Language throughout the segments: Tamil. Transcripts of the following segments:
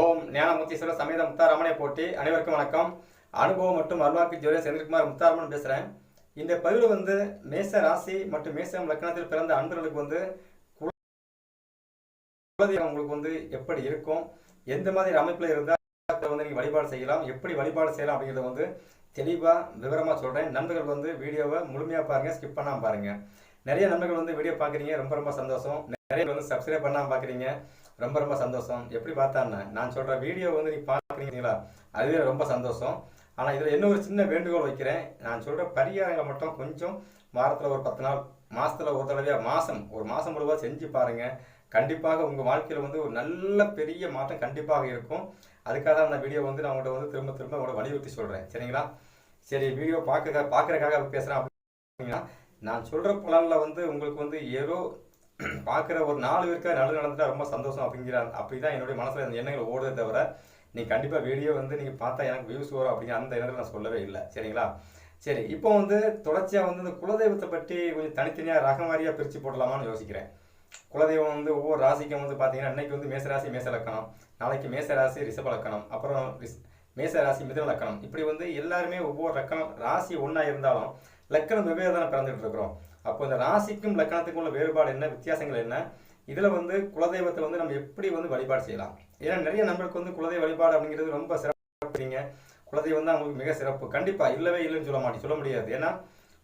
ஓம் ஞானமுத்தீஸ்வரர் சமேத முத்தாராமனை போட்டி அனைவருக்கும் வணக்கம். அனுபவம் மற்றும் அருள்வாக்கு ஜோதியர் செந்தில்குமார் முத்தாராமன் பேசுகிறேன் இந்த பதிவில் வந்து மேச ராசி மற்றும் மேசம் லக்னத்தில் பிறந்த அன்பர்களுக்கு வந்து குலதெய்வம் உங்களுக்கு வந்து எப்படி இருக்கும்? எந்த மாதிரி அமைப்பில் இருந்தால் வந்து நீங்கள் வழிபாடு செய்யலாம். எப்படி வழிபாடு செய்யலாம் அப்படிங்கிறத வந்து தெளிவாக விவரமாக சொல்கிறேன் நண்பர்கள் வந்து வீடியோவை முழுமையாக பாருங்கள் ஸ்கிப் பண்ணாமல் பாருங்கள் நிறைய நண்பர்கள் வந்து வீடியோ பார்க்குறீங்க ரொம்ப ரொம்ப சந்தோஷம். நிறைய வந்து சப்ஸ்கிரைப் பண்ணாமல் பார்க்குறீங்க. ரொம்ப ரொம்ப சந்தோஷம். எப்படி பார்த்தான்னு நான் சொல்கிற வீடியோ வந்து நீங்கள் பார்க்குறீங்களா? அதுவே ரொம்ப சந்தோஷம். ஆனால் இதில் என்ன ஒரு சின்ன வேண்டுகோள் வைக்கிறேன். நான் சொல்கிற பரிகாரங்களை மட்டும் கொஞ்சம் வாரத்தில் ஒரு பத்து நாள் மாதத்தில் ஒரு தடவையாக மாதம் ஒரு மாதம் முழுவதும் செஞ்சு பாருங்கள் கண்டிப்பாக உங்கள் வாழ்க்கையில் வந்து ஒரு நல்ல பெரிய மாற்றம் கண்டிப்பாக இருக்கும். அதுக்காக தான் அந்த வீடியோ வந்து நான் உங்கள்கிட்ட வந்து திரும்ப திரும்ப உங்களோட வலியுறுத்தி சொல்கிறேன் சரிங்களா? சரி வீடியோ பார்க்க பார்க்குறக்காக பேசுகிறேன் அப்படின்னா நான் சொல்கிற பலனில் வந்து உங்களுக்கு வந்து ஏதோ பார்க்குற ஒரு நாலு பேருக்கு நல்லது நடந்துட்டா ரொம்ப சந்தோஷம் அப்படிங்கிற அப்படி தான் என்னுடைய மனசில் அந்த எண்ணங்கள் ஓடுதே தவிர நீ கண்டிப்பாக வீடியோ வந்து நீங்கள் பார்த்தா எனக்கு வியூஸ் வரும் அப்படிங்கிற அந்த எண்ணங்கள் நான் சொல்லவே இல்லை. சரிங்களா? சரி இப்போ வந்து தொடர்ச்சியாக வந்து இந்த குலதெய்வத்தை பற்றி கொஞ்சம் தனித்தனியாக ரகம் வாரியாக பிரித்து போடலாமான்னு யோசிக்கிறேன். குலதெய்வம் வந்து ஒவ்வொரு ராசிக்கும் வந்து பார்த்தீங்கன்னா இன்னைக்கு வந்து மேசராசி மேச லக்கணம் நாளைக்கு மேசராசி ரிஷப லக்கணம் அப்புறம் ரிஸ் மேச ராசி மிதுன லக்கணம். இப்படி வந்து எல்லாருமே ஒவ்வொரு லக்கணம் ராசி ஒன்றா இருந்தாலும் லக்கணம் வெவ்வேறு தானே பிறந்துட்டு இருக்கிறோம். அப்போ இந்த ராசிக்கும் லக்கணத்துக்கும் உள்ள வேறுபாடு என்ன வித்தியாசங்கள் என்ன? இதில் வந்து குலதெய்வத்தை வந்து நம்ம எப்படி வந்து வழிபாடு செய்யலாம்? ஏன்னா நிறைய நம்மளுக்கு வந்து குலதெய்வ வழிபாடு அப்படிங்கிறது ரொம்ப சிறப்புறீங்க குலதெய்வம் தான் அவங்களுக்கு மிக சிறப்பு. கண்டிப்பாக இல்லவே இல்லைன்னு சொல்ல மாட்டேன் சொல்ல முடியாது. ஏன்னா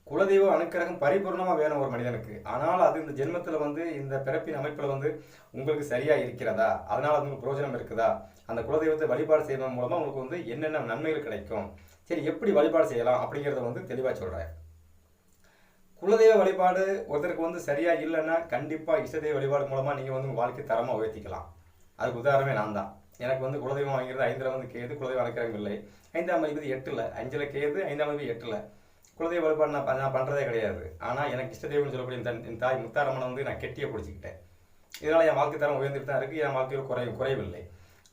குலதெய்வ அனுக்கிரகம் பரிபூர்ணமாக வேணும் ஒரு மனிதனுக்கு. ஆனால் அது இந்த ஜென்மத்தில் வந்து இந்த பிறப்பின் அமைப்பில் வந்து உங்களுக்கு சரியாக இருக்கிறதா? அதனால் அது உங்களுக்கு பிரயோஜனம் இருக்குதா? அந்த குலதெய்வத்தை வழிபாடு செய்வதன் மூலமாக உங்களுக்கு வந்து என்னென்ன நன்மைகள் கிடைக்கும்? சரி எப்படி வழிபாடு செய்யலாம் அப்படிங்கிறத வந்து தெளிவாக சொல்கிறேன் குலதெய்வ வழிபாடு ஒருத்தருக்கு வந்து சரியா இல்லைன்னா கண்டிப்பாக இஷ்டதெய்வ வழிபாடு மூலமாக நீங்கள் வந்து உங்கள் வாழ்க்கை தரமாக உயர்த்திக்கலாம். அதுக்கு உதாரணமே நான் தான். எனக்கு வந்து குலதெய்வம் வாங்கிறது ஐந்தில் வந்து கேது குலதெய்வம் வளர்க்குறவங்க இல்லை. ஐந்தாம் அதிபதி எட்டில் அஞ்சில் கேது ஐந்தாம் அதிபதி எட்டில். குலதெய்வ வழிபாடு நான் நான் பண்ணுறதே கிடையாது. ஆனால் எனக்கு இஷ்டதெய்வம்னு சொல்லக்கூடிய தன் என் தாய் முத்தாரம்மனை வந்து நான் கெட்டியை பிடிச்சிக்கிட்டேன். இதனால் என் வாழ்க்கை தரம் உயர்ந்துட்டு தான் இருக்குது என் வாழ்க்கையில் குறை குறைவில்லை.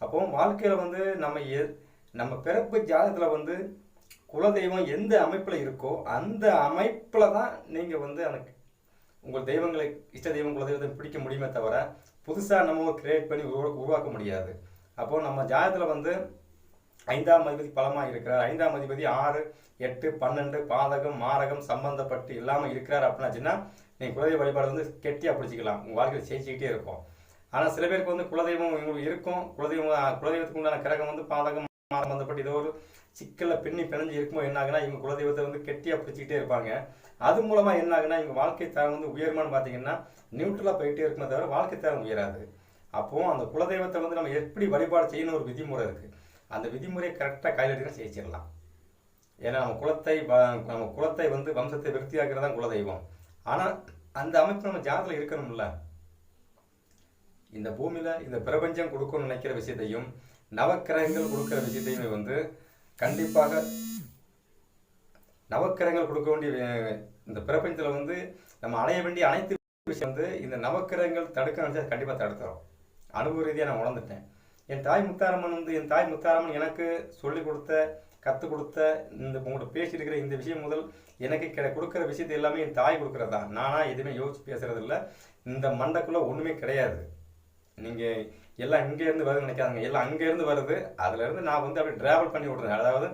அப்போ வாழ்க்கையில் வந்து நம்ம எ நம்ம பிறப்பு ஜாதகத்தில் வந்து குலதெய்வம் எந்த அமைப்பில் இருக்கோ அந்த அமைப்பில் தான் நீங்கள் வந்து அந்த உங்கள் தெய்வங்களை இஷ்ட தெய்வம் குலதெய்வத்தை பிடிக்க முடியுமே தவிர புதுசாக நம்ம கிரியேட் பண்ணி உருவா உருவாக்க முடியாது. அப்போ நம்ம ஜாதகத்தில் வந்து ஐந்தாம் அதிபதி பலமாக இருக்கிறார். ஐந்தாம் அதிபதி ஆறு எட்டு பன்னெண்டு பாதகம் மாரகம் சம்பந்தப்பட்டு இல்லாமல் இருக்கிறார் அப்படின்னாச்சுன்னா நீங்கள் குலதெய்வ வழிபாடு வந்து கெட்டியாக பிடிச்சிக்கலாம். உங்கள் வாழ்க்கையில் ஜெயிச்சுக்கிட்டே இருக்கும். ஆனால் சில பேருக்கு வந்து குலதெய்வம் இவங்களுக்கு இருக்கும். குலதெய்வம் குலதெய்வத்துக்கு உண்டான கிரகம் வந்து பாதகம் சம்பந்தப்பட்டு ஏதோ ஒரு சிக்கலில் பின்னி பிணைஞ்சு இருக்கும்போது என்ன ஆகுனா இவங்க குலதெய்வத்தை வந்து கெட்டியாக பிடிச்சிக்கிட்டே இருப்பாங்க. அது மூலமாக என்ன ஆகுனா இவங்க வாழ்க்கை தரம் வந்து உயருமான்னு பார்த்தீங்கன்னா நியூட்ரலாக போயிட்டே இருக்குமே தவிர வாழ்க்கை தரம் உயராது. அப்போது அந்த குலதெய்வத்தை வந்து நம்ம எப்படி வழிபாடு செய்யணும் ஒரு விதிமுறை இருக்குது அந்த விதிமுறையை கரெக்டாக கையில் எடுத்து ஜெயிச்சிடலாம். ஏன்னா நம்ம குலத்தை வ- நம்ம குலத்தை வந்து வம்சத்தை விருத்தியாக்குறது தான் குலதெய்வம். ஆனால் அந்த அமைப்பு நம்ம ஜாதத்தில் இருக்கணும்ல. இந்த பூமியில் இந்த பிரபஞ்சம் கொடுக்கணும்னு நினைக்கிற விஷயத்தையும் நவக்கிரகங்கள் கொடுக்குற விஷயத்தையுமே வந்து கண்டிப்பாக நவக்கிரகங்கள் கொடுக்க வேண்டிய இந்த பிரபஞ்சத்தில் வந்து நம்ம அடைய வேண்டிய அனைத்து விஷயம் வந்து இந்த நவக்கிரகங்கள் தடுக்க நினைச்சா கண்டிப்பாக தடுத்துரும். அனுபவ ரீதியாக நான் உணர்ந்துட்டேன். என் தாய் முத்தாரம்மன் வந்து என் தாய் முத்தாரம்மன் எனக்கு சொல்லிக் கொடுத்த கற்றுக் கொடுத்த இந்த உங்கள்கிட்ட பேசியிருக்கிற இந்த விஷயம் முதல் எனக்கு கிடை கொடுக்குற விஷயத்தை எல்லாமே என் தாய் கொடுக்குறது? தான் நானாக எதுவுமே யோசிச்சு பேசுகிறது இல்லை இந்த மண்டைக்குள்ளே ஒன்றுமே கிடையாது. நீங்கள் எல்லாம் இங்கேருந்து வருதுன்னு நினைக்காதுங்க. எல்லாம் அங்கேருந்து வருது. அதுலேருந்து நான் வந்து அப்படியே ட்ராவல் பண்ணி விட்றேன் அதாவது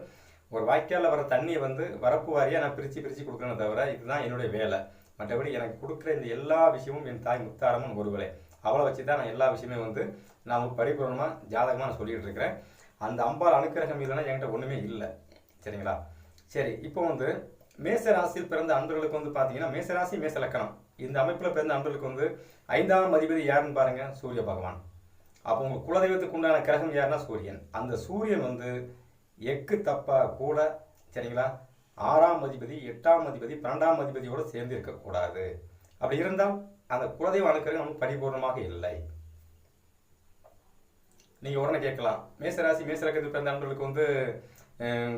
ஒரு வாய்க்காலில் வர தண்ணியை வந்து வரப்பு வாரியாக நான் பிரித்து பிரித்து கொடுக்கணும் தவிர இதுதான் என்னுடைய வேலை. மற்றபடி எனக்கு கொடுக்குற இந்த எல்லா விஷயமும் என் தாய் முத்தாரமும் ஒருவளே. அவளை வச்சு தான் நான் எல்லா விஷயமே வந்து நான் உங்களுக்கு பரிபூர்ணமாக ஜாதகமாக நான் சொல்லிகிட்டு இருக்கிறேன். அந்த அம்பாள் அனுக்கிரகம் இல்லைன்னா என்கிட்ட ஒன்றுமே இல்லை. சரிங்களா? சரி இப்போ வந்து மேச ராசியில் பிறந்த அன்பர்களுக்கு வந்து பார்த்தீங்கன்னா மேசராசி மேச லக்கணம். இந்த அமைப்பில் பிறந்த அன்பர்களுக்கு வந்து ஐந்தாம் அதிபதி யாருன்னு பாருங்கள் சூரிய பகவான். அப்போ உங்கள் குலதெய்வத்துக்கு உண்டான கிரகம் யாருன்னா சூரியன். அந்த சூரியன் வந்து எக்கு தப்பா கூட சரிங்களா? ஆறாம் அதிபதி எட்டாம் அதிபதி பன்னெண்டாம் அதிபதியோடு சேர்ந்து இருக்கக்கூடாது. அப்படி இருந்தால் அந்த குலதெய்வ அனுக்கிரகம் நமக்கு பரிபூர்ணமாக இல்லை. நீங்கள் உடனே கேட்கலாம். மேசராசி மேசரக்கத்தில் பிறந்த நண்பர்களுக்கு வந்து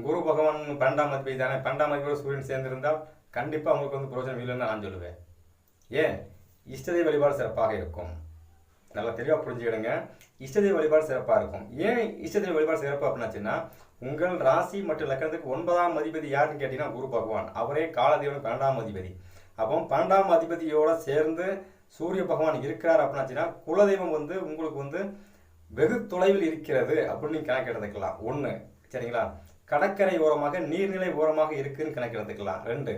குரு பகவான் பன்னெண்டாம் அதிபதி தானே. பன்னெண்டாம் அதிபதியோட சூரியன் சேர்ந்திருந்தால் கண்டிப்பாக அவங்களுக்கு வந்து பிரோஜனம் இல்லைன்னு நான் சொல்லுவேன். ஏன்? இஷ்டதெய்வ வழிபாடு சிறப்பாக இருக்கும். நல்லா தெளிவாக புரிஞ்சுக்கிடுங்க. இஷ்டதெய்வ வழிபாடு சிறப்பாக இருக்கும். ஏன் இஷ்டதெய்வ வழிபாடு சிறப்பு அப்படின்னாச்சுன்னா உங்கள் ராசி மற்றும் லக்கணத்துக்கு ஒன்பதாம் அதிபதி யாருன்னு கேட்டீங்கன்னா குரு பகவான். அவரே காலதேவன் பன்னெண்டாம் அதிபதி. அப்போ பன்னெண்டாம் அதிபதியோட சேர்ந்து சூரிய பகவான் இருக்கிறார் அப்படின்னாச்சுன்னா குலதெய்வம் வந்து உங்களுக்கு வந்து வெகு தொலைவில் இருக்கிறது அப்படின்னு நீங்க கணக்கு எடுத்துக்கலாம் ஒன்று சரிங்களா? கடற்கரை ஓரமாக நீர்நிலை ஓரமாக இருக்குதுன்னு கணக்கு எடுத்துக்கலாம் ரெண்டு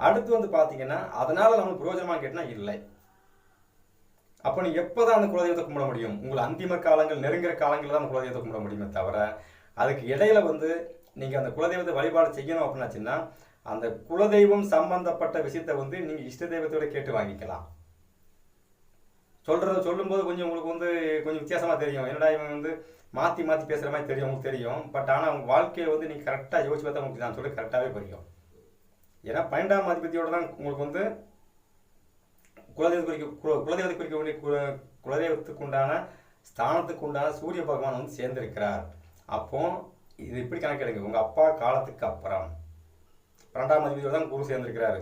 அடுத்து வந்து பார்த்தீங்கன்னா அதனால் நம்மளுக்கு பிரயோஜனமாக கேட்டினா இல்லை. அப்போ நீ எப்போதான் அந்த குலதெய்வத்தை கும்பிட முடியும்? உங்களை அந்திம காலங்கள் நெருங்குற காலங்களில் தான் அந்த குலதெய்வத்தை கும்பிட முடியுமே தவிர அதுக்கு இடையில வந்து நீங்கள் அந்த குலதெய்வத்தை வழிபாடு செய்யணும் அப்படின்னாச்சுன்னா அந்த குலதெய்வம் சம்பந்தப்பட்ட விஷயத்தை வந்து நீங்கள் இஷ்ட தெய்வத்தோட கேட்டு வாங்கிக்கலாம். சொல்கிறத சொல்லும்போது கொஞ்சம் உங்களுக்கு வந்து கொஞ்சம் வித்தியாசமாக தெரியும். என்னடா இவன் வந்து மாற்றி மாற்றி பேசுகிற மாதிரி தெரியும் உங்களுக்கு தெரியும். பட் ஆனால் அவங்க வாழ்க்கையை வந்து நீங்கள் கரெக்டாக யோசிச்சு பார்த்தா உங்களுக்கு நான் சொல்லி கரெக்டாகவே புரியும். ஏன்னா பன்னெண்டாம் அதிபதியோட தான் உங்களுக்கு வந்து குலதெய்வத்தை குறிக்க குலதெய்வத்தை குறிக்க வேண்டிய கு- குலதெய்வத்துக்கு உண்டான ஸ்தானத்துக்கு உண்டான சூரிய பகவான் வந்து சேர்ந்திருக்கிறார். அப்போ இது இப்படி கணக்கெடுங்க உங்கள் அப்பா காலத்துக்கு அப்புறம். பன்னெண்டாம் அதிபதியோட தான் குரு சேர்ந்திருக்கிறாரு.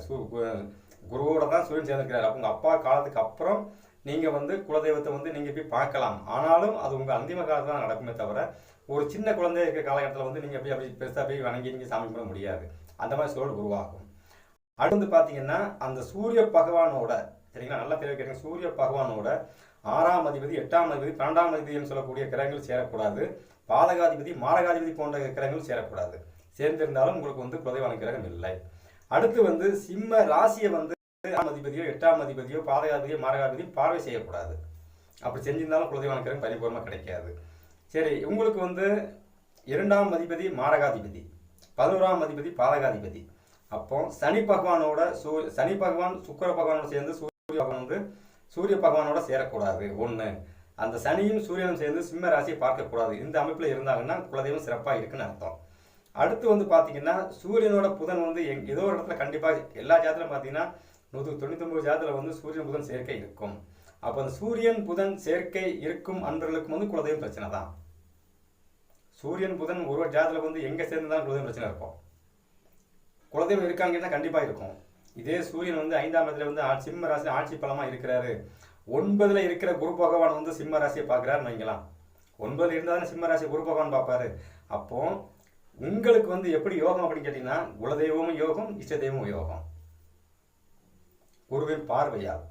குருவோட தான் சூரியன் சேர்ந்திருக்கிறாரு. அப்போ உங்கள் அப்பா காலத்துக்கு அப்புறம் நீங்கள் வந்து குலதெய்வத்தை வந்து நீங்கள் போய் பார்க்கலாம். ஆனாலும் அது உங்கள் அந்திம காலத்தில் தான் நடக்குமே தவிர ஒரு சின்ன குழந்தை இருக்கிற காலகட்டத்தில் வந்து நீங்கள் போய் அப்படி பெருசாக போய் வணங்கி நீங்கள் சாமி கும்பிட முடியாது. அந்த மாதிரி சூழல் உருவாகும். அடுத்து பார்த்தீங்கன்னா அந்த சூரிய பகவானோட சரிங்களா? நல்லா தெளிவாக கேட்குங்க சூரிய பகவானோட ஆறாம் அதிபதி எட்டாம் அதிபதி பன்னெண்டாம் அதிபதினு சொல்லக்கூடிய கிரகங்கள் சேரக்கூடாது. பாதகாதிபதி மாரகாதிபதி போன்ற கிரகங்கள் சேரக்கூடாது. சேர்ந்திருந்தாலும் உங்களுக்கு வந்து குறைவான கிரகம் இல்லை. அடுத்து வந்து சிம்ம ராசியை வந்து ஆறாம் அதிபதியோ எட்டாம் அதிபதியோ பாதகாதிபதியோ மாரகாதிபதியோ பார்வை செய்யக்கூடாது. அப்படி செஞ்சிருந்தாலும் குலதெய்வான கிரகம் பரிபூர்ணமாக கிடைக்காது. சரி உங்களுக்கு வந்து இரண்டாம் அதிபதி மாரகாதிபதி பதினோராம் அதிபதி பாதகாதிபதி. அப்போ சனி பகவானோட சூ சனி பகவான் சுக்கர பகவானோட சேர்ந்து சூரிய பகவான் வந்து சூரிய பகவானோட சேரக்கூடாது. ஒன்று அந்த சனியும் சூரியனும் சேர்ந்து சிம்ம ராசியை பார்க்கக்கூடாது. இந்த அமைப்பில் இருந்தாங்கன்னா குலதெய்வம் சிறப்பாக இருக்குன்னு அர்த்தம். அடுத்து வந்து பார்த்தீங்கன்னா சூரியனோட புதன் வந்து எங் ஏதோ ஒரு இடத்துல கண்டிப்பாக எல்லா ஜாதத்திலும் பார்த்தீங்கன்னா நூற்றுக்கு தொண்ணூத்தொம்பது ஜாதத்தில் வந்து சூரியன் புதன் சேர்க்கை இருக்கும். அப்போ அந்த சூரியன் புதன் சேர்க்கை இருக்கும் அன்பர்களுக்கும் வந்து குலதெய்வம் பிரச்சனை தான். சூரியன் புதன் ஒரு ஒரு ஜாதத்தில் வந்து எங்கே சேர்ந்து தான் குலதெய்வம் பிரச்சனை இருக்கும். குலதெய்வம் இருக்காங்கன்னா கண்டிப்பாக இருக்கும். இதே சூரியன் வந்து ஐந்தாம் இடத்துல வந்து சிம்ம ராசி ஆட்சி பலமா இருக்கிறாரு. ஒன்பதுல இருக்கிற குரு பகவான் வந்து சிம்ம ராசியை பார்க்குறாருன்னு வைங்களாம் ஒன்பதுல இருந்தால் தானே சிம்ம ராசி குரு பகவான் பார்ப்பாரு. அப்போ உங்களுக்கு வந்து எப்படி யோகம் அப்படின்னு கேட்டீங்கன்னா குலதெய்வமும் யோகம் இஷ்ட தெய்வமும் யோகம். குருவின் பார்வையால்.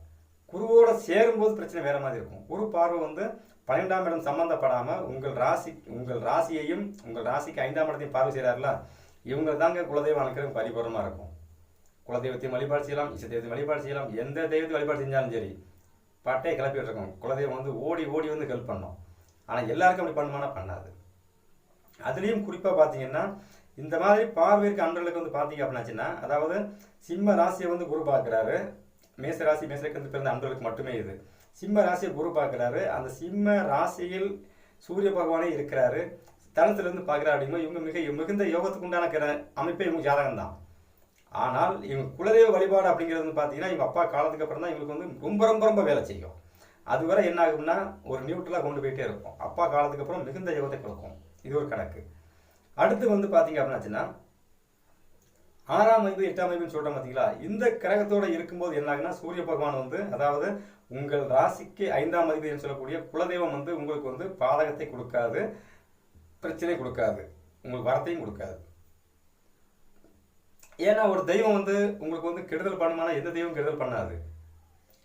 குருவோட சேரும்போது பிரச்சனை வேற மாதிரி இருக்கும். குரு பார்வை வந்து பன்னெண்டாம் இடம் சம்பந்தப்படாம உங்கள் ராசி உங்கள் ராசியையும் உங்கள் ராசிக்கு ஐந்தாம் இடத்தையும் பார்வை செய்கிறாருல இவங்க தாங்க குலதெய்வம் அனுக்கிற பரிபூரமாக இருக்கும். குலதெய்வத்தையும் வழிபாடு செய்யலாம் இசை தெய்வத்தையும் வழிபாடு செய்யலாம் எந்த தெய்வத்தை வழிபாடு செஞ்சாலும் சரி பட்டையை கிளப்பி விட்டுருக்கோம் குலதெய்வம் வந்து ஓடி ஓடி வந்து ஹெல்ப் பண்ணோம். ஆனால் எல்லாருக்கும் அப்படி பண்ணுமானா பண்ணாது. அதுலேயும் குறிப்பாக பார்த்தீங்கன்னா இந்த மாதிரி பார்வைக்கு அன்றர்களுக்கு வந்து பார்த்தீங்க அப்படின்னாச்சுன்னா அதாவது சிம்ம ராசியை வந்து குரு பார்க்குறாரு. மேச ராசி மேசருக்கு வந்து பிறந்த அன்றர்களுக்கு மட்டுமே இது. சிம்ம ராசியை குரு பார்க்குறாரு. அந்த சிம்ம ராசியில் சூரிய பகவானே இருக்கிறாரு. தளத்திலிருந்து பார்க்குறாரு அப்படிங்கும்போது இவங்க மிக மிகுந்த யோகத்துக்கு உண்டான கிர- அமைப்பே இவங்க ஜாதகம் தான் ஆனால் இவங்க குலதெய்வ வழிபாடு அப்படிங்கிறது வந்து பார்த்தீங்கன்னா இவங்க அப்பா காலத்துக்கு அப்புறம் தான் இவங்களுக்கு வந்து ரொம்ப ரொம்ப ரொம்ப வேலை செய்யும். அதுவரை என்ன ஆகும்னா ஒரு நியூட்ரலாக கொண்டு போயிட்டே இருக்கும். அப்பா காலத்துக்கு அப்புறம் மிகுந்த யோகத்தை கொடுக்கும். இது ஒரு கணக்கு. அடுத்து வந்து பார்த்தீங்க அப்படின்னாச்சுன்னா ஆறாம் அமைப்பு எட்டாம் அமைப்புன்னு சொல்கிறோம் பார்த்தீங்களா? இந்த கிரகத்தோட இருக்கும்போது என்ன ஆகுன்னா சூரிய பகவான் வந்து அதாவது உங்கள் ராசிக்கு ஐந்தாம் அதிபதினு சொல்லக்கூடிய குலதெய்வம் வந்து உங்களுக்கு வந்து பாதகத்தை கொடுக்காது பிரச்சனை கொடுக்காது. உங்களுக்கு வரத்தையும் கொடுக்காது. ஏன்னா ஒரு தெய்வம் வந்து உங்களுக்கு வந்து கெடுதல் பண்ணுமானா எந்த தெய்வம் கெடுதல் பண்ணாது?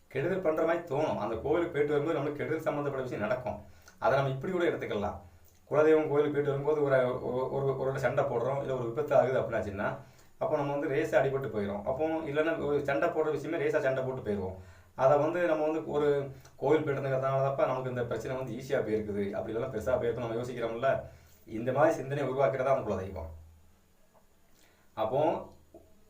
கெடுதல் பண்ணுற மாதிரி தோணும். அந்த கோவிலுக்கு போயிட்டு வரும்போது நம்மளுக்கு கெடுதல் சம்மந்தப்பட்ட விஷயம் நடக்கும். அதை நம்ம இப்படி கூட எடுத்துக்கலாம். குலதெய்வம் கோயிலுக்கு போயிட்டு வரும்போது ஒரு ஒரு- ஒரு சண்டை போடுறோம். இல்லை ஒரு விபத்து ஆகுது அப்படின்னாச்சுன்னா அப்போ நம்ம வந்து ரேஸாக அடிபட்டு போயிடும் அப்போ இல்லைன்னா ஒரு சண்டை போடுற விஷயமே ரேஸாக சண்டை போட்டு போயிடுவோம். அதை வந்து நம்ம வந்து ஒரு கோவில் போயிட்டு நமக்கு இந்த பிரச்சனை வந்து ஈஸியாக போயிருக்குது. அப்படி இல்லைன்னா பெருசாக போயிருக்கும் நம்ம யோசிக்கிறோம்ல. இந்த மாதிரி சிந்தனை உருவாக்குறதா அந்த குலதெய்வம். அப்போ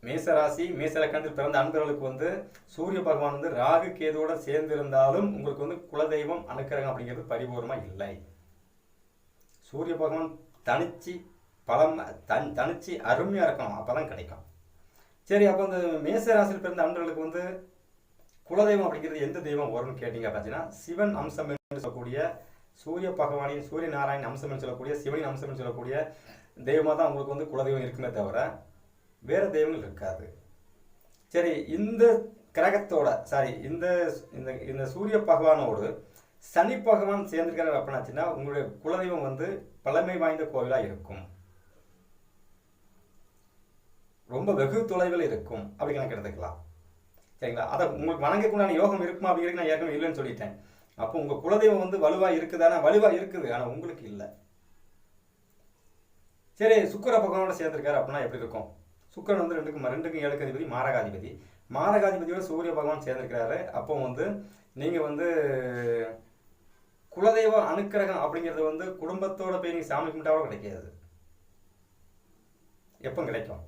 மேசராசி மேசலக்கணத்தில் பிறந்த அன்பர்களுக்கு வந்து சூரிய பகவான் வந்து ராகு கேதுவோட சேர்ந்திருந்தாலும் உங்களுக்கு வந்து குலதெய்வம் அனுக்கிரகம் அப்படிங்கிறது பரிபூர்ணமா இல்லை. சூரிய பகவான் தனிச்சு பலம் தன் தனிச்சு அருமையா இருக்கணும். அப்பதான் கிடைக்கும். சரி அப்போ இந்த மேசராசியில் பிறந்த அன்பர்களுக்கு வந்து குலதெய்வம் அப்படிங்கிறது எந்த தெய்வம் வரும்னு கேட்டீங்க பார்த்தீங்கன்னா சிவன் அம்சம் என்று சொல்லக்கூடிய சூரிய பகவானின் சூரிய நாராயண் அம்சம் என்று சொல்லக்கூடிய சிவனின் அம்சம் என்று சொல்லக்கூடிய தெய்வமாக தான் உங்களுக்கு வந்து குலதெய்வம் இருக்குமே தவிர வேற தெய்வங்கள் இருக்காது. சரி இந்த கிரகத்தோட சாரி இந்த இந்த இந்த சூரிய பகவானோடு சனி பகவான் சேர்ந்திருக்கிறார் அப்படின்னாச்சுன்னா உங்களுடைய குலதெய்வம் வந்து பழமை வாய்ந்த கோவிலாக இருக்கும். ரொம்ப வெகு தொலைவில் இருக்கும். அப்படி கணக்கு எடுத்துக்கலாம். சரிங்களா? அதை உங்களுக்கு வணங்கக்குண்டான யோகம் இருக்குமா அப்படிங்கிறது நான் ஏற்கனவே இல்லைன்னு சொல்லிட்டேன். அப்போ உங்கள் குலதெய்வம் வந்து வலுவாக இருக்குதானா? வலுவாக இருக்குது ஆனால் உங்களுக்கு இல்லை. சரி சுக்கர பகவானோட சேர்ந்திருக்காரு அப்படின்னா எப்படி இருக்கும்? சுக்கரன் வந்து ரெண்டுக்கும் ரெண்டுக்கும் ஏழுக்கு அதிபதி மாரகாதிபதி. மாரகாதிபதியோட சூரிய பகவான் சேர்ந்திருக்கிறாரு. அப்போ வந்து நீங்கள் வந்து குலதெய்வ அனுக்கிரகம் அப்படிங்கிறது வந்து குடும்பத்தோட போய் நீங்கள் சாமி கும்பிட்டாவோட கிடைக்காது. எப்போ கிடைக்கும்?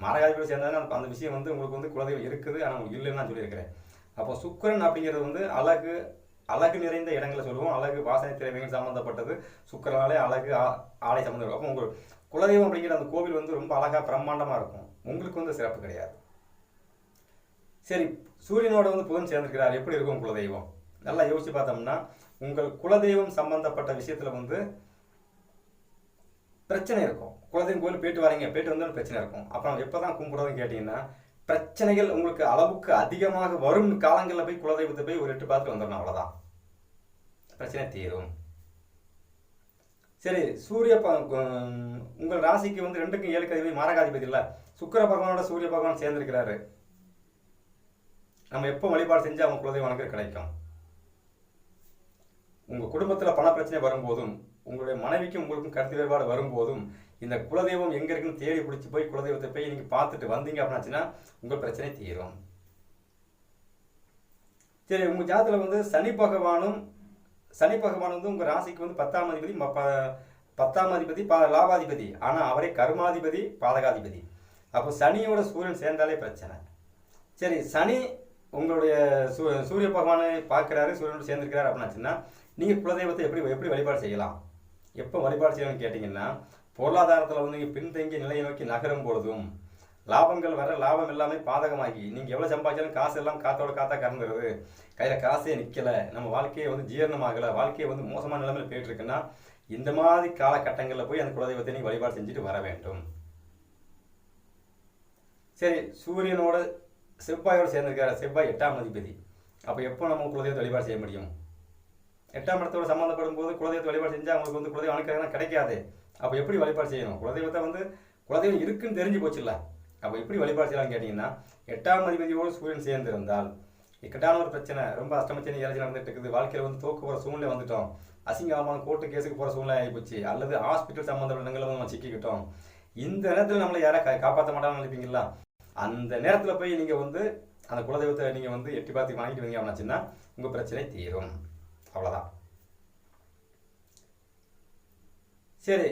மாரகாதிபதி சேர்ந்தாலும் அந்த- அந்த விஷயம் வந்து உங்களுக்கு வந்து குலதெய்வம் இருக்குது. ஆனால் உங்களுக்கு இல்லைன்னு நான் சொல்லியிருக்கிறேன். அப்போ சுக்கிரன் அப்படிங்கிறது வந்து அழகு அழகு நிறைந்த இடங்களை சொல்லுவோம். அழகு வாசனை திறமைகள் சம்மந்தப்பட்டது சுக்கிரனாலே அழகு ஆ- ஆடை அப்போ உங்களுக்கு குலதெய்வம் அப்படிங்கிற அந்த கோவில் வந்து ரொம்ப அழகாக பிரம்மாண்டமாக இருக்கும். உங்களுக்கு வந்து சிறப்பு கிடையாது. சரி சூரியனோட வந்து புதன் சேர்ந்திருக்கிறார். எப்படி இருக்கும் குலதெய்வம்? நல்லா யோசிச்சு பார்த்தோம்னா உங்கள் குலதெய்வம் சம்பந்தப்பட்ட விஷயத்தில் வந்து பிரச்சனை இருக்கும். குலதெய்வம் கோயில் போயிட்டு வரீங்க போயிட்டு வந்தாலும் பிரச்சனை இருக்கும். அப்புறம் எப்பதான் கும்பிடுறதுன்னு கேட்டிங்கன்னா பிரச்சனைகள் உங்களுக்கு அளவுக்கு அதிகமாக வரும் காலங்களில் போய் குலதெய்வத்தை போய் ஒரு எட்டு பார்த்துட்டு வந்துடணும் அவ்வளோதான் பிரச்சனை தீரும். சரி சூரிய ப- உங்கள் ராசிக்கு வந்து ரெண்டுக்கும் ஏழு அதிபதி மாரகாதிபதி இல்லை சுக்கிர பகவானோட சூரிய பகவான் சேர்ந்திருக்கிறாரு. நம்ம எப்போ வழிபாடு செஞ்சு அவங்க குலதெய்வம் வணக்கம் கிடைக்கும்? உங்கள் குடும்பத்தில் பண பிரச்சனை வரும்போதும் உங்களுடைய மனைவிக்கும் உங்களுக்கும் கருத்து வேறுபாடு வரும்போதும் இந்த குலதெய்வம் எங்கே இருக்குன்னு தேடி பிடிச்சி போய் குலதெய்வத்தை போய் நீங்கள் பார்த்துட்டு வந்தீங்க அப்படின்னாச்சுன்னா உங்கள் பிரச்சனை தீரும். சரி உங்கள் ஜாதத்தில் வந்து சனி பகவானும் சனி பகவான் வந்து உங்கள் ராசிக்கு வந்து பத்தாம் அதிபதி ம- பத்தாம் அதிபதி பா- லாபாதிபதி. ஆனால் அவரே கர்மாதிபதி பாதகாதிபதி. அப்போ சனியோட சூரியன் சேர்ந்தாலே பிரச்சனை. சரி சனி உங்களுடைய சூ- சூரிய பகவானை பார்க்குறாரு சூரியனோட சேர்ந்திருக்கிறாரு அப்படின்னாச்சுன்னா நீங்கள் குலதெய்வத்தை எப்படி எப்படி வழிபாடு செய்யலாம்? எப்போ வழிபாடு செய்யணும்னு கேட்டிங்கன்னா பொருளாதாரத்தில் வந்து நீங்கள் பின்தங்கிய நிலையை நோக்கி நகரும் பொழுதும் லாபங்கள் வர லாபம் எல்லாமே பாதகமாகி நீங்கள் எவ்வளோ சம்பாதிச்சாலும் காசு எல்லாம் காத்தோட காத்தா கறந்துருது. கையில் காசே நிற்கலை நம்ம வாழ்க்கையை வந்து ஜீரணமாகலை. வாழ்க்கையை வந்து மோசமான நிலைமையில் போயிட்டுருக்குன்னா இந்த மாதிரி காலகட்டங்களில் போய் அந்த குலதெய்வத்தை நீங்கள் வழிபாடு செஞ்சுட்டு வர வேண்டும். சரி சூரியனோட செவ்வாயோட சேர்ந்திருக்காரு. செவ்வாய் எட்டாம் அதிபதி. அப்போ எப்போ நம்ம குலதெய்வத்தை வழிபாடு செய்ய முடியும்? எட்டாம் இடத்தோட சம்மந்தப்படும் போது குலதெய்வத்தை வழிபாடு செஞ்சால் அவங்களுக்கு வந்து குலதெய்வம் அனுக்கிறதா கிடைக்காது. அப்போ எப்படி வழிபாடு செய்யணும்? குலதெய்வத்தை வந்து குலதெய்வம் இருக்குன்னு தெரிஞ்சு போச்சுல்ல. அப்போ எப்படி வழிபாடு செய்யலாம்னு கேட்டிங்கன்னா எட்டாம் அதிபதியோடு சூரியன் சேர்ந்திருந்தால் இக்கட்டான ஒரு பிரச்சனை ரொம்ப அஷ்டமச்சனை ஏழை நடந்துட்டு இருக்குது வாழ்க்கையில் வந்து தோக்கு போகிற சூழ்நிலை வந்துட்டோம். அசிங்கமான கோர்ட்டு கேஸுக்கு போகிற சூழ்நிலை ஆகிப்போச்சு அல்லது ஹாஸ்பிட்டல் சம்மந்தப்பட்ட இடங்களில் வந்து நம்ம சிக்கிக்கிட்டோம். இந்த நேரத்தில் நம்மளை யாரை கா காப்பாற்ற மாட்டாங்கன்னு நினைப்பீங்களா? அந்த நேரத்தில் போய் நீங்கள் வந்து அந்த குலதெய்வத்தை நீங்கள் வந்து எட்டி பார்த்து வாங்கிட்டு வந்தீங்க அப்படின்னாச்சுன்னா உங்கள் பிரச்சனை தீரும். அவ்வளோதான் சரி.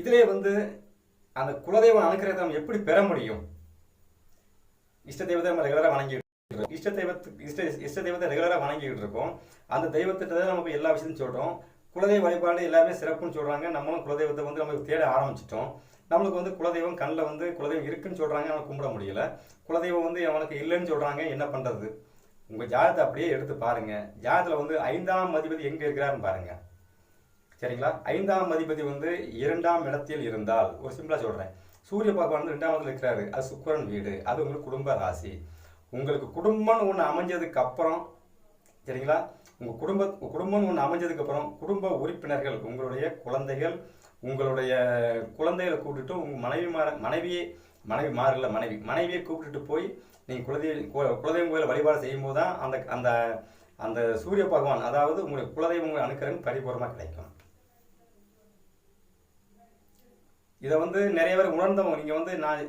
இதிலே வந்து அந்த குலதெய்வம் அனுக்கிரகம் நம்ம எப்படி பெற முடியும்? இஷ்ட தெய்வத்தை நம்ம ரெகுலராக வணங்கிட்டு இருக்கோம். இஷ்ட தெய்வத்துக்கு இஷ்ட இஷ்ட தெய்வத்தை ரெகுலராக வணங்கிட்டு இருக்கோம். அந்த தெய்வத்திட்ட தான் நம்ம எல்லா விஷயத்தையும் சொல்கிறோம் குலதெய்வ வழிபாடு எல்லாமே சிறப்புன்னு சொல்கிறாங்க நம்மளும் குலதெய்வத்தை வந்து நமக்கு தேட ஆரம்பிச்சிட்டோம். நம்மளுக்கு வந்து குலதெய்வம் கண்ணில் வந்து குலதெய்வம் இருக்குன்னு சொல்கிறாங்க நம்ம கும்பிட முடியல. குலதெய்வம் வந்து அவனுக்கு இல்லைன்னு சொல்கிறாங்க என்ன பண்ணுறது உங்கள் ஜாதகத்தை அப்படியே எடுத்து பாருங்கள் ஜாதகத்தில் வந்து ஐந்தாம் அதிபதி எங்கே இருக்கிறாருன்னு பாருங்கள் சரிங்களா? ஐந்தாம் அதிபதி வந்து இரண்டாம் இடத்தில் இருந்தால் ஒரு சிம்பிளாக சொல்கிறேன் சூரிய பகவான் வந்து ரெண்டாம் இடத்துல இருக்கிறாரு. அது சுக்கிரன் வீடு. அது உங்களுக்கு குடும்ப ராசி. உங்களுக்கு குடும்பம்னு ஒன்று அமைஞ்சதுக்கு அப்புறம் சரிங்களா? உங்கள் குடும்ப குடும்பம்னு ஒன்று அமைஞ்சதுக்கப்புறம் குடும்ப உறுப்பினர்கள் உங்களுடைய குழந்தைகள் உங்களுடைய குழந்தைகளை கூப்பிட்டுட்டு உங்கள் மனைவி மாற மனைவியே மனைவி மாறல மனைவி மனைவியை கூப்பிட்டுட்டு போய் நீங்கள் குலதெய்வ குலதெய்வம் கோயில வழிபாடு செய்யும்போது தான் அந்த அந்த அந்த சூரிய பகவான் அதாவது உங்களுக்கு குலதெய்வம் உங்களை அனுக்கிறன்னு கிடைக்கும். இதை வந்து நிறைய பேர் உணர்ந்தவங்க. நீங்கள் வந்து நான்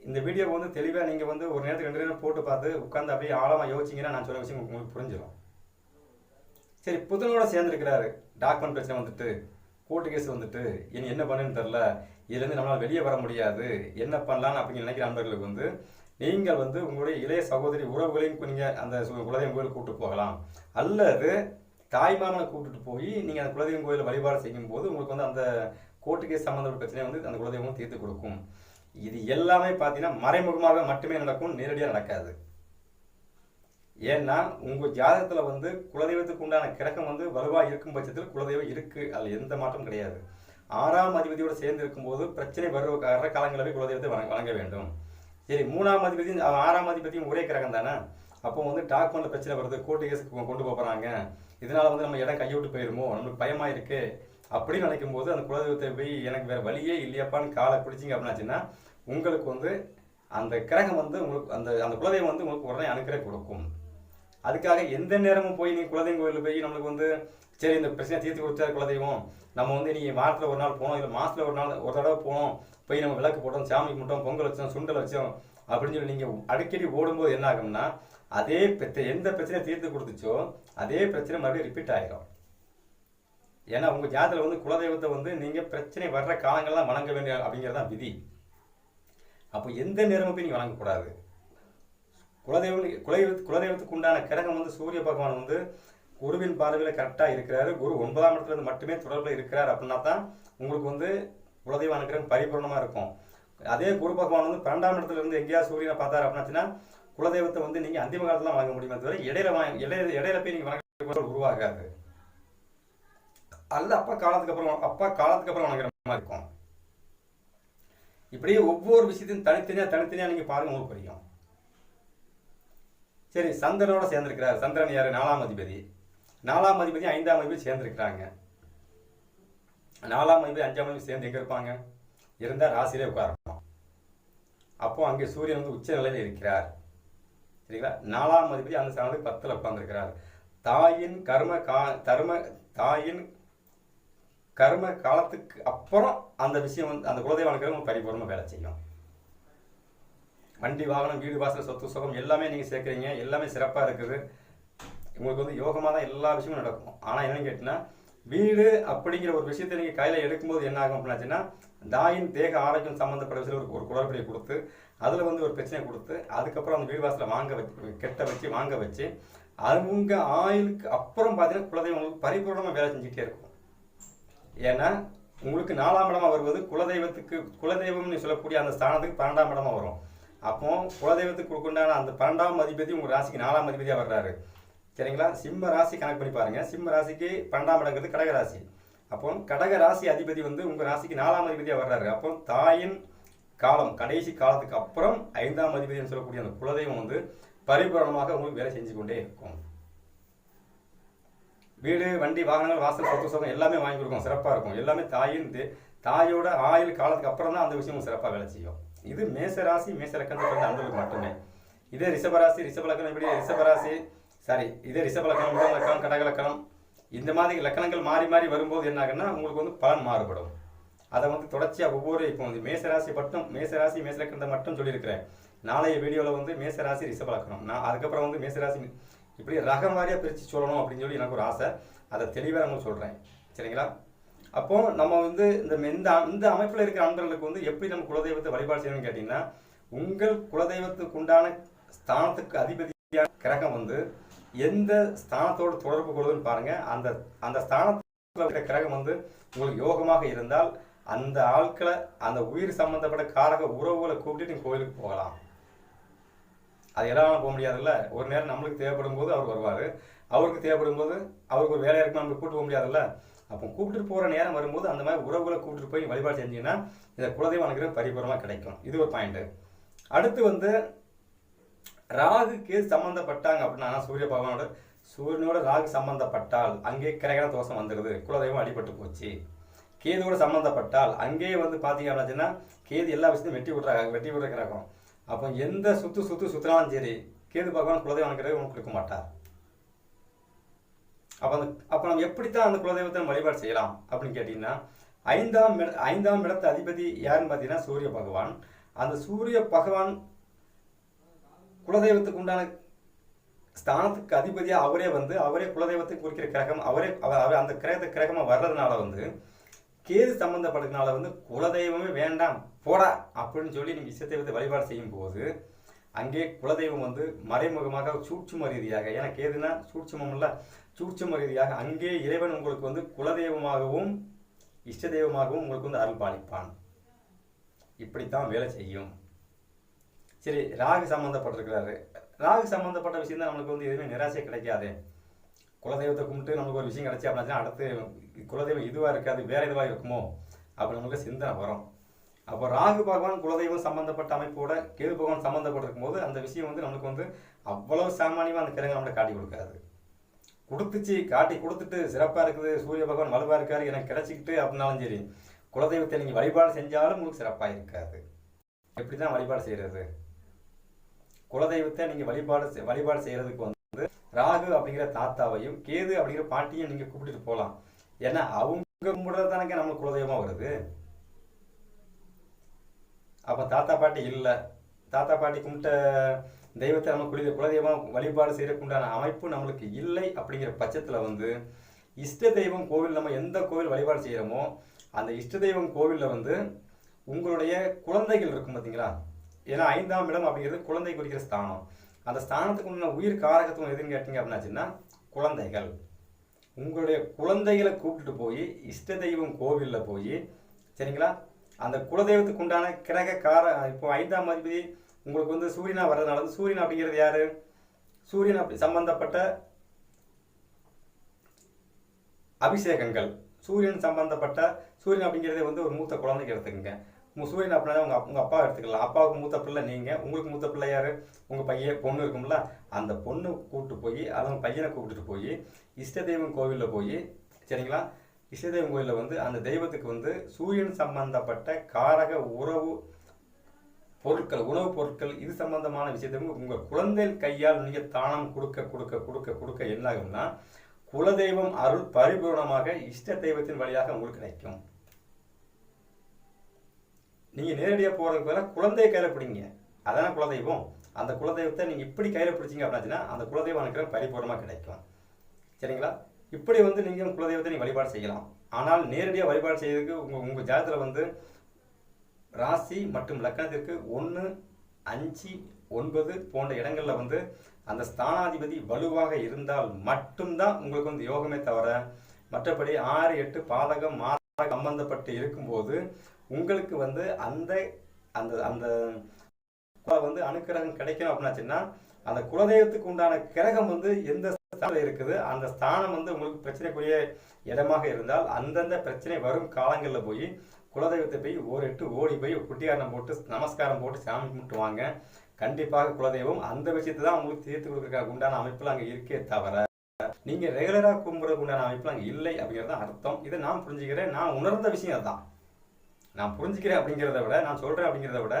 இந்த வீடியோவை வந்து தெளிவாக நீங்கள் வந்து ஒரு நேரத்துக்கு ரெண்டு நேரம் போட்டு பார்த்து உட்காந்து அப்படியே ஆழமாக யோசிச்சிங்கன்னா நான் சொல்ல விஷயம் உங்களுக்கு புரிஞ்சிடும் சரி புதனோட சேர்ந்துருக்கிறாரு டாக்குமெண்ட் பிரச்சனை வந்துட்டு கோர்ட்டு கேஸ் வந்துட்டு இனி என்ன பண்ணுன்னு தெரில இதுலேருந்து நம்மளால் வெளியே வர முடியாது. என்ன பண்ணலாம்னு அப்படின்னு நினைக்கிற நண்பர்களுக்கு வந்து நீங்கள் வந்து உங்களுடைய இளைய சகோதரி உறவுகளையும் நீங்கள் அந்த குலதெய்வம் கோயிலுக்கு கூப்பிட்டு போகலாம். அல்லது தாய்மாமனை கூப்பிட்டு கூப்பிட்டுட்டு போய் நீங்கள் அந்த குலதெய்வம் கோயிலில் வழிபாடு செய்யும் போது உங்களுக்கு வந்து அந்த கோர்ட்டு கேஸ் சம்மந்தப்பட்ட பிரச்சனையை வந்து அந்த குலதெய்வம் தீர்த்து கொடுக்கும். இது எல்லாமே பார்த்தீங்கன்னா மறைமுகமாக மட்டுமே நடக்கும் நேரடியாக நடக்காது. ஏன்னா உங்கள் ஜாதகத்தில் வந்து குலதெய்வத்துக்கு உண்டான கிரகம் வந்து வலுவாக இருக்கும் பட்சத்தில் குலதெய்வம் இருக்குது அதில் எந்த மாற்றம் கிடையாது. ஆறாம் அதிபதியோட சேர்ந்து இருக்கும்போது பிரச்சனை வர வர்ற காலங்களில் போய் குலதெய்வத்தை வழங்க வேண்டும். சரி மூணாம் அதிபதி ஆறாம் அதிபதியும் ஒரே கிரகம் தானே? அப்போ வந்து டாக்குமெண்ட்ல பிரச்சனை வருது. கோர்ட்டு கேஸுக்கு கொண்டு போகிறாங்க இதனால் வந்து நம்ம இடம் கைவிட்டு போயிருமோ? நம்மளுக்கு பயமாக இருக்குது அப்படின்னு நினைக்கும் போது அந்த குலதெய்வத்தை போய் எனக்கு வேற வழியே இல்லையாப்பான்னு காலை பிடிச்சிங்க அப்படின்னாச்சுன்னா உங்களுக்கு வந்து அந்த கிரகம் வந்து உங்களுக்கு அந்த அந்த குலதெய்வம் வந்து உங்களுக்கு உடனே அனுக்கிற கொடுக்கும். அதுக்காக எந்த நேரமும் போய் நீங்கள் குலதெய்வம் கோயிலுக்கு போய் நம்மளுக்கு வந்து சரி இந்த பிரச்சனை தீர்த்து கொடுத்தா குலதெய்வம். நம்ம வந்து நீங்கள் வாரத்தில் ஒரு நாள் போனோம் இல்லை மாதத்தில் ஒரு நாள் ஒரு தடவை போனோம் போய் நம்ம விளக்கு போட்டோம் சாமி கும்பிட்டோம் பொங்கல் வச்சோம் சுண்டல் வச்சோம் அப்படின்னு சொல்லி நீங்கள் அடிக்கடி ஓடும்போது என்ன ஆகும்னா அதே பிரச்சனை எந்த பிரச்சனையை தீர்த்து கொடுத்துச்சோ அதே பிரச்சனை மறுபடியும் ரிப்பீட் ஆகிடும் ஏன்னா உங்கள் ஜாதத்தில் வந்து குலதெய்வத்தை வந்து நீங்கள் பிரச்சனை வர்ற காலங்கள்லாம் வணங்க வேண்டிய அப்படிங்கிறது தான் விதி. அப்போ எந்த நேரமும் போய் நீங்கள் வணங்கக்கூடாது. குலதெய்வம் குலதெய்வ குலதெய்வத்துக்கு உண்டான கிரகம் வந்து சூரிய பகவான் வந்து குருவின் பார்வையில் கரெக்டாக இருக்கிறாரு. குரு ஒன்பதாம் இடத்துலேருந்து மட்டுமே தொடர்பில் இருக்கிறார் அப்படின்னா தான் உங்களுக்கு வந்து குலதெய்வ அனுக்கிரகம் பரிபூர்ணமாக இருக்கும். அதே குரு பகவான் வந்து பன்னெண்டாம் இடத்துலேருந்து எங்கேயாவது சூரியனை பார்த்தாரு அப்படின்னாச்சுன்னா குலதெய்வத்தை வந்து நீங்கள் அந்திம காலத்தில் வணங்க முடியுமே தவிர இடையில வாங்க இடையில இடையில போய் நீங்கள் வணக்கம் உருவாகாது. அல்ல அப்பா காலத்துக்கு அப்புறம் அப்பா காலத்துக்கு அப்புறம் வணங்குற மாதிரி இருக்கும். இப்படியே ஒவ்வொரு விஷயத்தையும் தனித்தனியாக தனித்தனியாக நீங்கள் பாருங்க உங்களுக்கு புரியும் சரி சந்திரனோட சேர்ந்திருக்கிறார். சந்திரன் யாரு? நாலாம் அதிபதி. நாலாம் அதிபதி ஐந்தாம் அதிபதி சேர்ந்திருக்கிறாங்க. நாலாம் அதிபதி அஞ்சாம் அதிபதி சேர்ந்து எங்க இருப்பாங்க? இருந்தால் ராசியிலே உட்காரணும். அப்போ அங்கே சூரியன் வந்து உச்ச நிலையில் இருக்கிறார். சரிங்களா? நாலாம் அதிபதி அந்த சாணத்துக்கு பத்தில் உட்காந்துருக்கிறார் தாயின் கர்ம கா தர்ம தாயின் கர்ம காலத்துக்கு அப்புறம் அந்த விஷயம் வந்து அந்த குலதெய்வ அனுக்கிரகம் பரிபூர்ணமாக வேலை செய்யும் வண்டி வாகனம் வீடு வாசல் சொத்து சுகம் எல்லாமே நீங்கள் சேர்க்குறீங்க. எல்லாமே சிறப்பாக இருக்குது. உங்களுக்கு வந்து யோகமாக தான் எல்லா விஷயமும் நடக்கும். ஆனால் என்னென்னு கேட்டிங்கன்னா வீடு அப்படிங்கிற ஒரு விஷயத்தை நீங்கள் கையில் எடுக்கும்போது என்ன ஆகும் அப்படின்னாச்சுன்னா தாயின் தேக ஆரோக்கியம் சம்மந்தப்பட்ட விஷயம் ஒரு ஒரு குளறுபடியை கொடுத்து அதில் வந்து ஒரு பிரச்சனை கொடுத்து அதுக்கப்புறம் அந்த வீடு வாசலை வாங்க வச்சு கெட்ட வச்சு வாங்க வச்சு அவங்க ஆயுளுக்கு அப்புறம் பார்த்தீங்கன்னா குலதெய்வங்களுக்கு பரிபூர்ணமாக வேலை செஞ்சுட்டே இருக்கும். ஏன்னா உங்களுக்கு நாலாம் இடமா வருவது குலதெய்வத்துக்கு குலதெய்வம்னு சொல்லக்கூடிய அந்த ஸ்தானத்துக்கு பன்னெண்டாம் இடமா வரும். அப்போ குலதெய்வத்துக்கு உண்டான அந்த பன்னெண்டாம் அதிபதி உங்கள் ராசிக்கு நாலாம் அதிபதியாக வர்றாரு. சரிங்களா? சிம்ம ராசி கணக்கு பண்ணி பாருங்கள் சிம்ம ராசிக்கு பன்னெண்டாம் இடங்கிறது கடக ராசி. அப்போ கடக ராசி அதிபதி வந்து உங்கள் ராசிக்கு நாலாம் அதிபதியாக வர்றாரு. அப்போ தாயின் காலம் கடைசி காலத்துக்கு அப்புறம் ஐந்தாம் அதிபதினு சொல்லக்கூடிய அந்த குலதெய்வம் வந்து பரிபூரணமாக உங்களுக்கு வேலை செஞ்சு கொண்டே இருக்கும். வீடு வண்டி வாகனங்கள் வாசல் சொத்து சுகம் எல்லாமே வாங்கி கொடுக்கும் சிறப்பாக இருக்கும். எல்லாமே தாயின் தாயோட ஆயுள் காலத்துக்கு அப்புறம் தான் அந்த விஷயம் சிறப்பாக வேலை செய்யும். இது மேசராசி ராசி பிறந்த லக்கணத்துக்கு அன்பர்களுக்கு மட்டுமே. இதே ரிஷபராசி ரிஷபலக்கணம் இப்படி ரிஷபராசி சாரி இதே ரிஷபலக்கணம் முதல் லக்கணம் இந்த மாதிரி லக்கணங்கள் மாறி மாறி வரும்போது என்ன ஆகுன்னா உங்களுக்கு வந்து பலன் மாறுபடும். அதை வந்து தொடர்ச்சியாக ஒவ்வொரு இப்போ வந்து மேசராசி மட்டும் மேசராசி மேசலக்கணத்தை மட்டும் சொல்லியிருக்கிறேன். நாளைய வீடியோவில் வந்து மேசராசி ரிஷபலக்கணம் நான் அதுக்கப்புறம் வந்து மேசராசி இப்படி ரகம் வாரியாக பிரித்து சொல்லணும் அப்படின்னு சொல்லி எனக்கு ஒரு ஆசை. அதை தெளிவாக நம்ம சொல்கிறேன் சரிங்களா? அப்போது நம்ம வந்து இந்த இந்த இந்த அமைப்பில் இருக்கிற அன்பர்களுக்கு வந்து எப்படி நம்ம குலதெய்வத்தை வழிபாடு செய்யணும்னு கேட்டிங்கன்னா உங்கள் குலதெய்வத்துக்கு உண்டான ஸ்தானத்துக்கு அதிபதியான கிரகம் வந்து எந்த ஸ்தானத்தோடு தொடர்பு கொள்வதுன்னு பாருங்கள் அந்த அந்த ஸ்தானத்தில் இருக்கிற கிரகம் வந்து உங்களுக்கு யோகமாக இருந்தால் அந்த ஆட்களை அந்த உயிர் சம்பந்தப்பட்ட காரக உறவுகளை கூப்பிட்டு நீங்கள் கோயிலுக்கு போகலாம். அது எல்லாம் போக முடியாதுல்ல. ஒரு நேரம் நம்மளுக்கு தேவைப்படும் போது அவர் வருவார். அவருக்கு தேவைப்படும் போது அவருக்கு ஒரு வேலையாக இருக்கும் நம்மளுக்கு கூப்பிட்டு போக முடியாதுல்ல. அப்போ கூப்பிட்டு போகிற நேரம் வரும்போது அந்த மாதிரி உறவுகளை கூப்பிட்டு போய் வழிபாடு செஞ்சீங்கன்னா இந்த குலதெய்வம் அனுக்கிற பரிபூர்ணமாக கிடைக்கும். இது ஒரு பாயிண்ட்டு அடுத்து வந்து ராகுக்கு சம்மந்தப்பட்டாங்க அப்படின்னா சூரிய பகவானோட சூரியனோட ராகு சம்மந்தப்பட்டால் அங்கே கிரகண தோஷம் வந்துடுது குலதெய்வம் அடிபட்டு போச்சு. கேதுவோட சம்மந்தப்பட்டால் அங்கேயே வந்து பார்த்தீங்க அப்படின்னா கேது எல்லா விஷயத்தையும் வெட்டி விட்றாங்க வெட்டி விடுற கிரகம். அப்போ எந்த சுத்து சுத்து சுத்தினாலும் சரி கேது பகவான் குலதெய்வம் அனுகிரகம் உங்களுக்கு கொடுக்க மாட்டார். அப்போ அந்த அப்போ நம்ம எப்படித்தான் அந்த குலதெய்வத்தை வழிபாடு செய்யலாம் அப்படின்னு கேட்டிங்கன்னா ஐந்தாம் இட- ஐந்தாம் இடத்து அதிபதி யாருன்னு பார்த்தீங்கன்னா சூரிய பகவான். அந்த சூரிய பகவான் குலதெய்வத்துக்கு உண்டான ஸ்தானத்துக்கு அதிபதியாக அவரே வந்து அவரே குலதெய்வத்தை குறிக்கிற கிரகம் அவரே அவர் அந்த கிரகத்தை கிரகமாக வர்றதுனால வந்து கேது சம்பந்தப்படுறதுனால வந்து குலதெய்வமே வேண்டாம் போடா அப்படின்னு சொல்லி நீங்கள் இஷ்டதெய்வத்தை வழிபாடு செய்யும் போது அங்கே குலதெய்வம் வந்து மறைமுகமாக சூட்சும ரீதியாக ஏன்னா கேதுனா சூட்சுமம் இல்ல சூட்சும ரீதியாக அங்கே இறைவன் உங்களுக்கு வந்து குலதெய்வமாகவும் இஷ்ட தெய்வமாகவும் உங்களுக்கு வந்து அருள் பாலிப்பான். இப்படித்தான் வேலை செய்யும். சரி ராகு சம்மந்தப்பட்டிருக்கிறாரு ராகு சம்மந்தப்பட்ட விஷயம் தான் நம்மளுக்கு வந்து எதுவுமே நிராசை கிடைக்காது. குலதெய்வத்தை கும்பிட்டு நமக்கு ஒரு விஷயம் கிடைச்சி அப்படின்னா அடுத்து குலதெய்வம் இதுவாக இருக்காது வேற இதுவாக இருக்குமோ அப்படி நம்மளுக்கு சிந்தனை வரும். அப்போ ராகு பகவான் குலதெய்வம் சம்பந்தப்பட்ட அமைப்போட கேது பகவான் சம்பந்தப்பட்டிருக்கும் போது அந்த விஷயம் வந்து நம்மளுக்கு வந்து அவ்வளவு சாமானியமாக அந்த கிரகம் நம்மளை காட்டி கொடுக்காது. கொடுத்துச்சு காட்டி கொடுத்துட்டு சிறப்பாக இருக்குது சூரிய பகவான் வலுவாக இருக்காரு எனக்கு கிடைச்சிக்கிட்டு அப்படின்னாலும் சரி குலதெய்வத்தை நீங்கள் வழிபாடு செஞ்சாலும் உங்களுக்கு சிறப்பாக இருக்காது. எப்படி தான் வழிபாடு செய்கிறது குலதெய்வத்தை நீங்கள் வழிபாடு வழிபாடு செய்கிறதுக்கு வந்து ராகு அப்படிங்கிற தாத்தாவையும் கேது அப்படிங்கிற பாட்டியும் நீங்க கூப்பிட்டுட்டு போகலாம். ஏன்னா அவங்க கும்பிடுறது தானே நம்மளுக்கு குலதெய்வமாக வருது. அப்போ தாத்தா பாட்டி இல்லை. தாத்தா பாட்டி கும்பிட்ட தெய்வத்தை நம்ம குலி குலதெய்வம் வழிபாடு செய்யறதுக்குண்டான அமைப்பு நம்மளுக்கு இல்லை அப்படிங்கிற பட்சத்தில் வந்து இஷ்ட தெய்வம் கோவில் நம்ம எந்த கோவில் வழிபாடு செய்கிறோமோ அந்த இஷ்ட தெய்வம் கோவிலில் வந்து உங்களுடைய குழந்தைகள் இருக்கும் பார்த்தீங்களா ஏன்னா ஐந்தாம் இடம் அப்படிங்கிறது குழந்தை குறிக்கிற ஸ்தானம். அந்த ஸ்தானத்துக்கு உண்டான உயிர் காரகத்துவம் எதுன்னு கேட்டீங்க அப்படின்னாச்சுன்னா குழந்தைகள். உங்களுடைய குழந்தைகளை கூப்பிட்டுட்டு போய் இஷ்ட தெய்வம் கோவிலில் போய் சரிங்களா? அந்த குலதெய்வத்துக்கு உண்டான கிரக கார இப்போ ஐந்தாம் அதிபதி உங்களுக்கு வந்து சூரியனா வர்றதுனால வந்து சூரியன் அப்படிங்கிறது யாரு? சூரியன் அப்படி சம்பந்தப்பட்ட அபிஷேகங்கள். சூரியன் சம்பந்தப்பட்ட சூரியன் அப்படிங்கிறதே வந்து ஒரு மூத்த குழந்தைக்கு எடுத்துக்கங்க. உங்க சூரியன் அப்படின்னா உங்க உங்க அப்பா எடுத்துக்கலாம். அப்பாவுக்கு மூத்த பிள்ளை நீங்க உங்களுக்கு மூத்த பிள்ளை யாரு? உங்க பையன் பொண்ணு இருக்கும்ல? அந்த பொண்ணு கூப்பிட்டு போய் அதன் பையனை கூப்பிட்டுட்டு போய் இஷ்ட தெய்வம் கோவிலில் போய் சரிங்களா? இஷ்ட தெய்வம் கோயிலில் வந்து அந்த தெய்வத்துக்கு வந்து சூரியன் சம்பந்தப்பட்ட காரக உறவு பொருட்கள் உணவுப் பொருட்கள் இது சம்பந்தமான விஷயத்தை உங்க குழந்தை கையால் நீங்க தானம் கொடுக்க கொடுக்க கொடுக்க கொடுக்க என்ன ஆகும்னா குலதெய்வம் அருள் பரிபூர்ணமாக இஷ்ட தெய்வத்தின் வழியாக உங்களுக்கு கிடைக்கும். நீங்கள் நேரடியாக போகிறதுக்கு பதிலாக குழந்தைய கையில் பிடிங்க. அதான குலதெய்வம்? அந்த குலதெய்வத்தை நீங்கள் இப்படி கையில் பிடிச்சீங்க அப்படின்னா அந்த குலதெய்வம் எனக்கு பரிபூர்ணமாக கிடைக்கும். சரிங்களா? இப்படி வந்து நீங்கள் குலதெய்வத்தை நீங்கள் வழிபாடு செய்யலாம். ஆனால் நேரடியாக வழிபாடு செய்யறதுக்கு உங்கள் உங்கள் ஜாதத்தில் வந்து ராசி மற்றும் லக்னத்திற்கு ஒன்று அஞ்சு ஒன்பது போன்ற இடங்களில் வந்து அந்த ஸ்தானாதிபதி வலுவாக இருந்தால் மட்டும்தான் உங்களுக்கு வந்து யோகமே தவிர மற்றபடி ஆறு எட்டு பாதகம் மாதம் சம்பந்தப்பட்டு இருக்கும்போது உங்களுக்கு வந்து அந்த அந்த அந்த வந்து அனுக்கிரகம் கிடைக்கணும் அப்படின்னாச்சுன்னா அந்த குலதெய்வத்துக்கு உண்டான கிரகம் வந்து எந்த இருக்குது அந்த ஸ்தானம் வந்து உங்களுக்கு பிரச்சனைக்குரிய இடமாக இருந்தால் அந்தந்த பிரச்சனை வரும் காலங்களில் போய் குலதெய்வத்தை போய் ஓரிட்டு ஓடி போய் குட்டியாரம் போட்டு நமஸ்காரம் போட்டு சாமி கும்பிட்டு வாங்க. கண்டிப்பாக குலதெய்வம் அந்த விஷயத்தை தான் உங்களுக்கு தீர்த்து கொடுக்கறதுக்கு உண்டான அமைப்புல அங்கே இருக்கே தவிர நீங்க ரெகுலரா கும்பிடுறதுக்கு உண்டான அமைப்புல அங்கே இல்லை அப்படிங்கிறது தான் அர்த்தம். இதை நான் புரிஞ்சுக்கிறேன். நான் உணர்ந்த விஷயம் அதுதான். நான் புரிஞ்சுக்கிறேன் அப்படிங்கிறத விட நான் சொல்கிறேன் அப்படிங்கிறத விட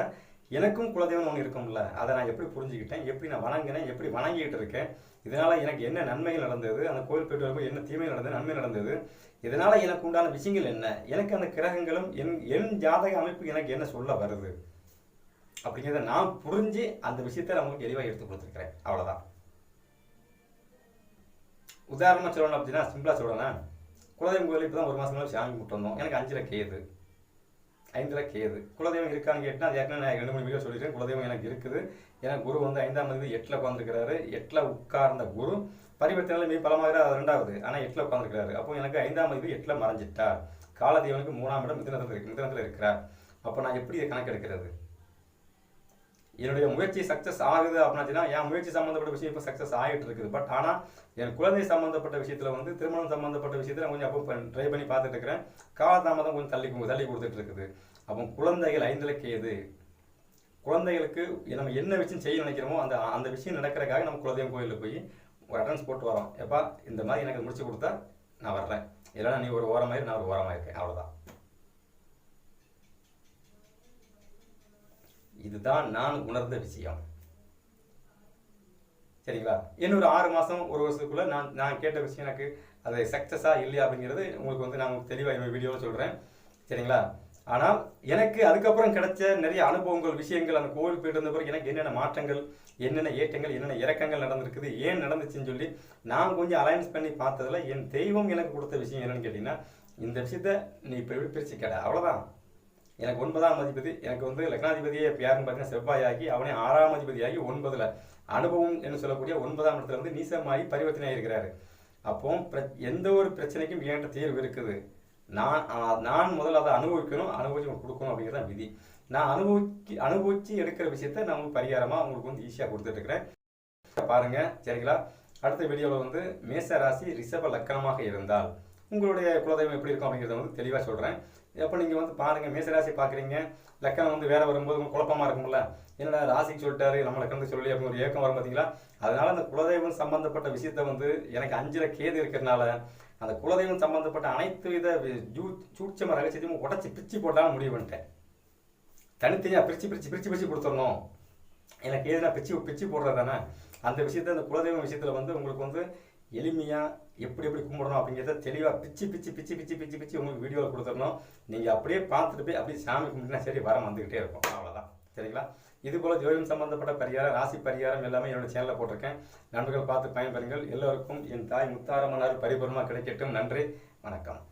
எனக்கும் குலதெய்வம் ஒன்று இருக்கும்ல அதை நான் எப்படி புரிஞ்சுக்கிட்டேன்? எப்படி நான் வணங்கினேன்? எப்படி வணங்கிட்டு இருக்கேன்? இதனால் எனக்கு என்ன நன்மைகள் நடந்தது? அந்த கோயில் போயிட்டு வரும்போது என்ன தீமை நடந்தது? நன்மை நடந்தது? இதனால் எனக்கு உண்டான விஷயங்கள் என்ன? எனக்கு அந்த கிரகங்களும் என் என் ஜாதக அமைப்பு எனக்கு என்ன சொல்ல வருது? அப்படிங்கிறத நான் புரிஞ்சு அந்த விஷயத்தை நான் உங்களுக்கு தெளிவாக எடுத்து கொடுத்துருக்கிறேன். அவ்வளோதான் உதாரணமாக சொல்லணும் அப்படின்னா சிம்பிளாக சொல்லணும் குலதெய்வம் கோயில் இப்போ தான் ஒரு மாதம் சாமி கும்பிட்டு வந்தோம். எனக்கு அஞ்சுல கேது. ஐந்தில் கேது குலதெய்வம் இருக்கான்னு கேட்டால் அது ஏற்கனவே நான் ரெண்டு மூணு வீடியோ சொல்லியிருக்கேன். குலதெய்வம் எனக்கு இருக்குது. ஏன்னா குரு வந்து ஐந்தாம் தேதி எட்டில் உட்காந்துருக்கிறாரு எட்டில் உட்கார்ந்த குரு பரிவர்த்தனை மீ பலமாக அது ரெண்டாவது. ஆனால் எட்டில் உட்காந்துருக்கிறாரு அப்போ எனக்கு ஐந்தாம் தேதி எட்டில் மறைஞ்சிட்டார். காலதெய்வனுக்கு மூணாம் இடம் மிதனத்தில் இருக்கு மிதனத்தில் இருக்கிறார். அப்போ நான் எப்படி இதை கணக்கெடுக்கிறது? என்னுடைய முயற்சி சக்ஸஸ் ஆகுது அப்படின்னாச்சுன்னா என் முயற்சி சம்மந்தப்பட்ட விஷயம் இப்போ சக்ஸஸ் ஆகிட்டு இருக்குது பட் ஆனால் என் குழந்தை சம்மந்தப்பட்ட விஷயத்தில் வந்து திருமணம் சம்மந்தப்பட்ட விஷயத்தில் கொஞ்சம் அப்போ ட்ரை பண்ணி பார்த்துட்டு இருக்கிறேன் காலதாமதம் கொஞ்சம் தள்ளி தள்ளி கொடுத்துட்டு இருக்குது அப்போ குழந்தைகள் ஐந்திலக்கு எது? குழந்தைகளுக்கு நம்ம என்ன விஷயம் செய்ய நினைக்கிறோமோ அந்த அந்த விஷயம் நடக்கிறக்காக நம்ம குலதெய்வம் கோயிலில் போய் ஒரு அட்டன்ஸ் போட்டு வரோம். எப்பா இந்த மாதிரி எனக்கு முடிச்சு கொடுத்தா நான் வர்றேன். இல்லைன்னா நீ ஒரு ஓரமாக நான் ஒரு ஓரமாக இருக்கேன். அவ்வளோதான் இதுதான் நான் உணர்ந்த விஷயம். சரிங்களா? இன்னொரு ஆறு மாதம் ஒரு வருஷத்துக்குள்ளே நான் நான் கேட்ட விஷயம் எனக்கு அது சக்சஸா இல்லையா அப்படிங்கிறது உங்களுக்கு வந்து நான் தெளிவாக என்னோட வீடியோவில் சொல்கிறேன் சரிங்களா? ஆனால் எனக்கு அதுக்கப்புறம் கிடைச்ச நிறைய அனுபவங்கள் விஷயங்கள் அந்த கோவில் போயிட்டு இருந்த பிறகு எனக்கு என்னென்ன மாற்றங்கள் என்னென்ன ஏற்றங்கள் என்னென்ன இறக்கங்கள் நடந்திருக்குது ஏன் நடந்துச்சுன்னு சொல்லி நான் கொஞ்சம் அலைன்ஸ் பண்ணி பார்த்ததில் என் தெய்வம் எனக்கு கொடுத்த விஷயம் என்னென்னு கேட்டிங்கன்னா இந்த விஷயத்த நீ இப்போ எப்படி பிரிச்சு கேட்ட அவ்வளோதான் எனக்கு ஒன்பதாம் அதிபதி எனக்கு வந்து லக்னாதிபதியே யாருன்னு பார்த்தீங்கன்னா செவ்வாயாகி அவனே ஆறாம் அதிபதியாகி ஒன்பதுல. அனுபவம் என்று சொல்லக்கூடிய ஒன்பதாம் இடத்துல வந்து நீசமாகி பரிவர்த்தனை ஆகியிருக்கிறாரு. அப்போ எந்த ஒரு பிரச்சனைக்கும் ஏன்ற தீர்வு இருக்குது. நான் நான் முதல்ல அதை அனுபவிக்கணும் அனுபவிச்சு கொடுக்கணும் அப்படிங்கிறதான் விதி. நான் அனுபவிச்சு அனுபவிச்சு எடுக்கிற விஷயத்த நான் உங்களுக்கு பரிகாரமாக உங்களுக்கு வந்து ஈஸியாக கொடுத்துட்ருக்கிறேன் பாருங்கள் சரிங்களா? அடுத்த வீடியோவில் வந்து மேச ராசி ரிஷப லக்கணமாக இருந்தால். உங்களுடைய குலதெய்வம் எப்படி இருக்கும் அப்படிங்கிறத வந்து தெளிவாக சொல்கிறேன் அப்போ நீங்கள் வந்து பாருங்கள் மேசராசி பார்க்குறீங்க லக்கணம் வந்து வேறு வரும்போது குழப்பமாக இருக்கும்ல. என்னடா ராசிக்கு சொல்லிட்டாரு நம்ம லக்கணத்துக்கு சொல்லி அப்படின்னு ஒரு ஏக்கம் வரும் பார்த்தீங்களா அதனால் அந்த குலதெய்வம் சம்பந்தப்பட்ட விஷயத்த வந்து எனக்கு அஞ்சில் கேது இருக்கிறதுனால அந்த குலதெய்வம் சம்பந்தப்பட்ட அனைத்து வித ஜூ- சூட்சம ரகசியத்தையும் உடச்சி பிரித்து போட்டாலும் முடிவு பண்ணிட்டேன். தனித்தனியாக பிரிச்சு பிரிச்சு பிரிச்சு பிரித்து கொடுத்துடணும். எனக்கு எதுனா பிச்சு பிச்சு போடுறது தானே? அந்த விஷயத்த அந்த குலதெய்வம் விஷயத்தில் வந்து உங்களுக்கு வந்து எளிமையாக எப்படி எப்படி கும்பிடணும் அப்படிங்கிறத தெளிவாக பிச்சு பிச்சு பிச்சு பிச்சு பிச்சு பிச்சு உங்களுக்கு வீடியோவில் கொடுத்துடணும். நீங்கள் அப்படியே பார்த்துட்டு போய் அப்படியே சாமி கும்பிட்டுனா சரி வரம் வந்துக்கிட்டே இருக்கும். அவ்வளோதான் சரிங்களா? இது போல் ஜோதிடம் சம்பந்தப்பட்ட பரிகாரம் ராசி பரிகாரம் எல்லாமே என்னோட சேனலில் போட்டிருக்கேன். நண்பர்கள் பார்த்து பயன்பெறுங்கள். எல்லோருக்கும் என் தாய் முத்தாரம்மனார் பரிபூர்ணமாக கிடைக்கட்டும். நன்றி. வணக்கம்.